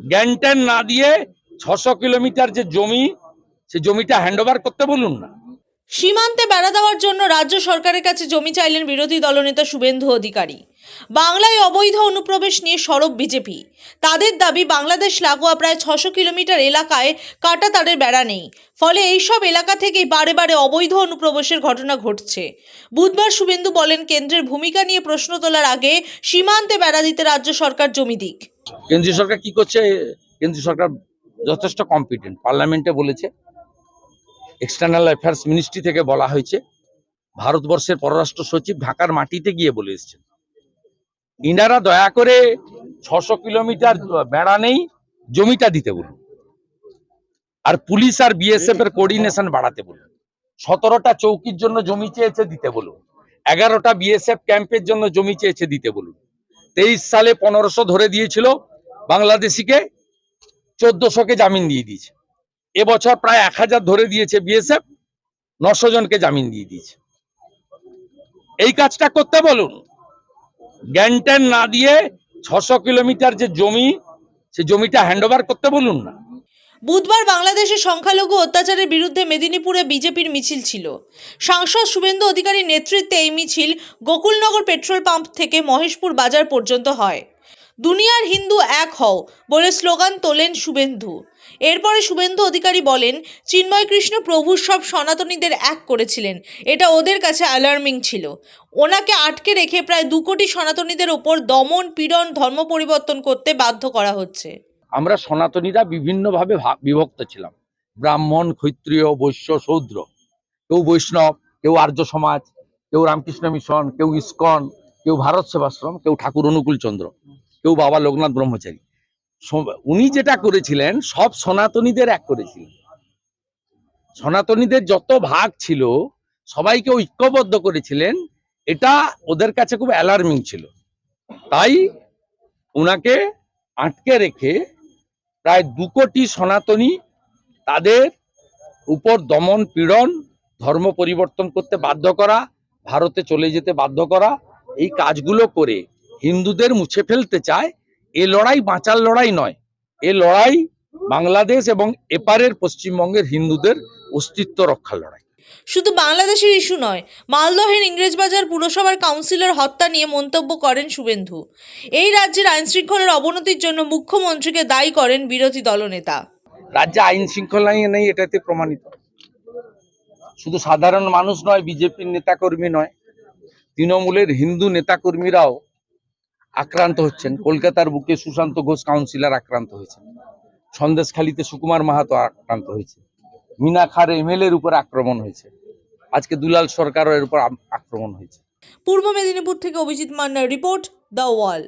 জ্ঞান না দিয়ে ছশো কিলোমিটার যে জমি সে জমিটা হ্যান্ড করতে বলুন না। সীমান্তে বেড়া দেওয়ার জন্য রাজ্য সরকারের কাছে জমি চাইলেন বিরোধী দলনেতা শুভেন্দু অধিকারী। বাংলায় অবৈধ অনুপ্রবেশ নিয়ে সরব বিজেপি। তাদের দাবি, বাংলাদেশ লাগোয়া প্রায় ছশো কিলোমিটার এলাকায় কাটা তারের বেড়া নেই। ফলে এইসব এলাকা থেকেই বারে বারে অবৈধ অনুপ্রবেশের ঘটনা ঘটছে। বুধবার শুভেন্দু বলেন, কেন্দ্রের ভূমিকা নিয়ে প্রশ্ন তোলার আগে সীমান্তে বেড়া দিতে রাজ্য সরকার জমি দিক। কেন্দ্রীয় সরকার কি করছে? কেন্দ্রীয় সরকার যথেষ্ট কম্পিটেন্ট পার্লামেন্টে বলেছে এক্সটার্নাল অ্যাফেয়ার্স মিনিস্ট্রি থেকে বলা হয়েছে, ভারতবর্ষের পররাষ্ট্র সচিব ঢাকার মাটিতে গিয়ে বলে এসেছেন। ইনারা দয়া করে ছশো কিলোমিটার বেড়া নেই, জমিটা দিতে বলুন। আর পুলিশ আর বিএসএফ এর কোঅর্ডিনেশন বাড়াতে বলুন। সতেরোটা চৌকির জন্য জমি চেয়েছে, দিতে বলুন। এগারোটা বিএসএফ ক্যাম্পের জন্য জমি চেয়েছে, দিতে বলুন। তেইশ সালে পনেরোশো ধরে দিয়েছিল, বাংলাদেশিকে চোদ্দশোকে জামিন দিয়ে দিয়েছে। এবছর প্রায় এক হাজার ধরে দিয়েছে বিএসএফ, নশো জনকে জামিন দিয়ে দিয়েছে। এই কাজটা করতে বলুন জ্ঞান ট্যান না দিয়ে ছশো কিলোমিটার যে জমি, সে জমিটা হ্যান্ড করতে বলুন না। বুধবার বাংলাদেশের সংখ্যালঘু অত্যাচারের বিরুদ্ধে মেদিনীপুরে বিজেপির মিছিল ছিল। সাংসদ শুভেন্দু অধিকারীর নেতৃত্বে এই মিছিল গোকুলনগর পেট্রোল পাম্প থেকে মহেশপুর বাজার পর্যন্ত হয়। দুনিয়ার হিন্দু এক হও বলে স্লোগান তোলেন শুভেন্দু। এরপরে শুভেন্দু অধিকারী বলেন, চিন্ময় কৃষ্ণ প্রভু সব সনাতনীদের এক করেছিলেন। এটা ওদের কাছে অ্যালার্মিং ছিল। ওনাকে আটকে রেখে প্রায় দু কোটি সনাতনীদের ওপর দমন, পীড়ন, ধর্ম পরিবর্তন করতে বাধ্য করা হচ্ছে। আমরা সনাতনীরা বিভিন্নভাবে বিভক্ত ছিলাম। ব্রাহ্মণ, ক্ষত্রিয়, বৈশ্য শূদ্র কেউ বৈষ্ণব, কেউ আর্য সমাজ, কেউ রামকৃষ্ণ মিশন, কেউ ইস্কন, কেউ ভারত সেবাশ্রম, কেউ ঠাকুর অনুকূল চন্দ্র। কেউ বাবা লোকনাথ ব্রহ্মচারী। উনি যেটা করেছিলেন, সব সনাতনীদের এক করেছিলেন। সনাতনীদের যত ভাগ ছিল, সবাইকে ঐক্যবদ্ধ করেছিলেন, এটা ওদের কাছে খুব অ্যালার্মিং ছিল। তাই ওনাকে আটকে রেখে প্রায় দু কোটি সনাতনী তাদের উপর দমন পীড়ন, ধর্ম পরিবর্তন করতে বাধ্য করা, ভারতে চলে যেতে বাধ্য করা, এই কাজগুলো করে হিন্দুদের মুছে ফেলতে চায় এ লড়াই বাঁচার লড়াই নয়। এ লড়াই বাংলাদেশ এবং এপারের পশ্চিমবঙ্গের হিন্দুদের অস্তিত্ব রক্ষার লড়াই। শুধু বাংলাদেশের ইস্যু নয় মালদহের ইংরেজবাজার পুরসভার কাউন্সিলর হত্যা নিয়ে মন্তব্য করেন শুভেন্দু। এই রাজ্যের আইনশৃঙ্খলার অবনতির জন্য মুখ্যমন্ত্রীকে দায়ী করেন বিরোধী দলনেতা। রাজ্যে আইন শৃঙ্খলা নেই এটাতে প্রমাণিত। শুধু সাধারণ মানুষ নয় বিজেপির নেতাকর্মী নয় তৃণমূলের হিন্দু নেতাকর্মীরাও আক্রান্ত হচ্ছেন। কলকাতার বুকে সুশান্ত ঘোষ কাউন্সিলর আক্রান্ত হয়েছেন। সন্দেশখালীতে সুকুমার মাহাতো আক্রান্ত হয়েছে মিনা খার এমএল এর উপর আক্রমণ হয়েছে। আজকে দুলাল সরকারের উপর আক্রমণ হয়েছে। পূর্ব মেদিনীপুর থেকে অভিজিৎ মান্নার রিপোর্ট দ্য ওয়াল।